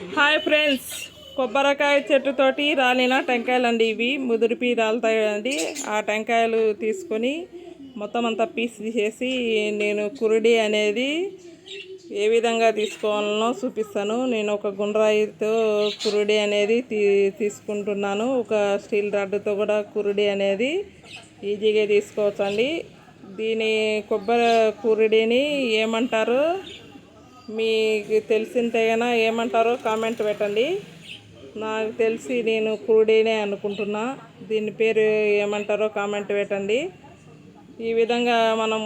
Hi friends. కొబ్బరికాయ చెట్టుతోటి రాలిన టెంకాయలు అండి ఇవి ముదిరిపి రాలుతాయండి. ఆ టెంకాయలు తీసుకొని మొత్తం అంతా పీస్ తీసేసి నేను కురుడి అనేది ఏ విధంగా తీసుకోవాలనో చూపిస్తాను. నేను ఒక గుండ్రాయితో కురుడి అనేది తీ తీసుకుంటున్నాను. ఒక స్టీల్ రాడ్తో కూడా కురుడి అనేది ఈజీగా తీసుకోవచ్చండి. దీని కొబ్బరి కురుడిని ఏమంటారు? మీకు తెలిసింటే ఏమంటారో కామెంట్ పెట్టండి. నాకు తెలిసి నేను కురుడీనే అనుకుంటున్నా. దీని పేరు ఏమంటారో కామెంట్ పెట్టండి. ఈ విధంగా మనం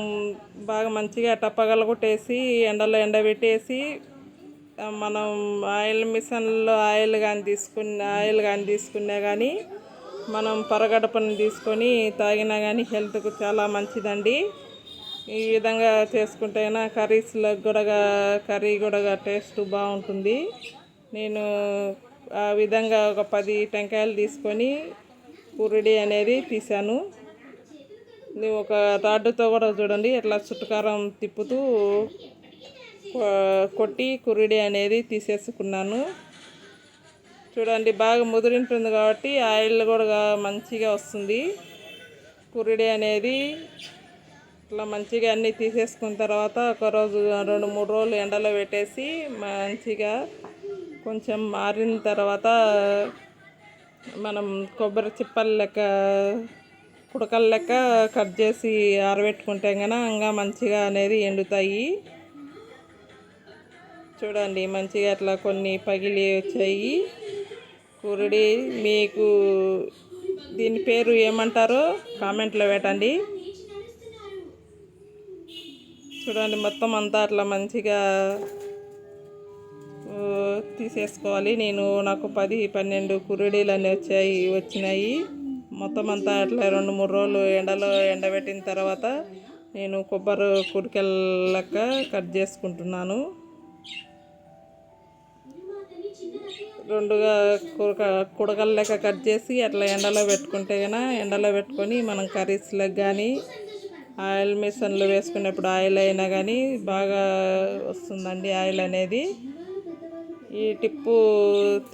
బాగా మంచిగా టప్పగల కొట్టేసి ఎండలో ఎండబెట్టేసి మనం ఆయిల్ మిషన్లో ఆయిల్ కానీ తీసుకున్న ఆయిల్ కానీ తీసుకున్నా కానీ మనం పొరగడపని తీసుకొని తాగినా కానీ హెల్త్కు చాలా మంచిదండి. ఈ విధంగా చేసుకుంటేనా కర్రీస్లో కూడా కర్రీ కూడా టేస్ట్ బాగుంటుంది. నేను ఆ విధంగా ఒక పది టెంకాయలు తీసుకొని కురుడి అనేది తీశాను ఇది ఒక రాడ్డుతో కూడా చూడండి ఇట్లా చుట్టుకారం తిప్పుతూ కొట్టి కురిడి అనేది తీసేసుకున్నాను. చూడండి బాగా ముదిరింటుంది కాబట్టి ఆయిల్ కూడా మంచిగా వస్తుంది. కురిడి అనేది ఇట్లా మంచిగా అన్నీ తీసేసుకున్న తర్వాత ఒక రోజు రెండు మూడు రోజులు ఎండలో పెట్టేసి మంచిగా కొంచెం మారిన తర్వాత మనం కొబ్బరి చిప్పల లెక్క కుడకల లెక్క కట్ చేసి ఆరబెట్టుకుంటే కనుక ఇంకా మంచిగా అనేది ఎండుతాయి. చూడండి మంచిగా అట్లా కొన్ని పగిలి వచ్చాయి. కురుడి మీకు దీని పేరు ఏమంటారో కామెంట్లో పెట్టండి. చూడండి మొత్తం అంతా అట్లా మంచిగా తీసేసుకోవాలి. నేను నాకు పది పన్నెండు కురుడీలు అన్నీ వచ్చాయి వచ్చినాయి. మొత్తం అంతా అట్లా రెండు మూడు రోజులు ఎండలో ఎండబెట్టిన తర్వాత నేను కొబ్బరి కుడికెల కట్ చేసుకుంటున్నాను. రెండుగా కురక కుడకల లెక్క కట్ చేసి అట్లా ఎండలో పెట్టుకుంటే కనుక ఎండలో పెట్టుకొని మనం కర్రీస్లకు కానీ ఆయిల్ మిషన్లో వేసుకునేప్పుడు ఆయిల్ అయినా కానీ బాగా వస్తుందండి ఆయిల్ అనేది. ఈ టిప్పు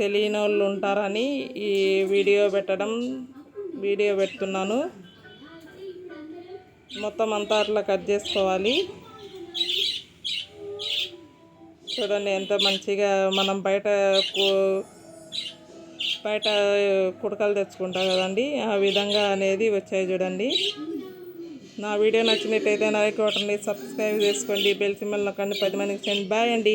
తెలియని వాళ్ళు ఉంటారని ఈ వీడియో పెట్టడం వీడియో పెడుతున్నాను. మొత్తం అంతా అట్లా కట్ చేసుకోవాలి. చూడండి ఎంత మంచిగా మనం బయట బయట కుడకలు తెచ్చుకుంటాం కదండి ఆ విధంగా అనేది వచ్చాయి చూడండి. నా వీడియో నచ్చినట్టయితే లైక్ కొట్టండి సబ్స్క్రైబ్ చేసుకోండి. బెల్ సింబల్ నొక్కండి. పది మందికి చేయండి. బాయ్ అండి.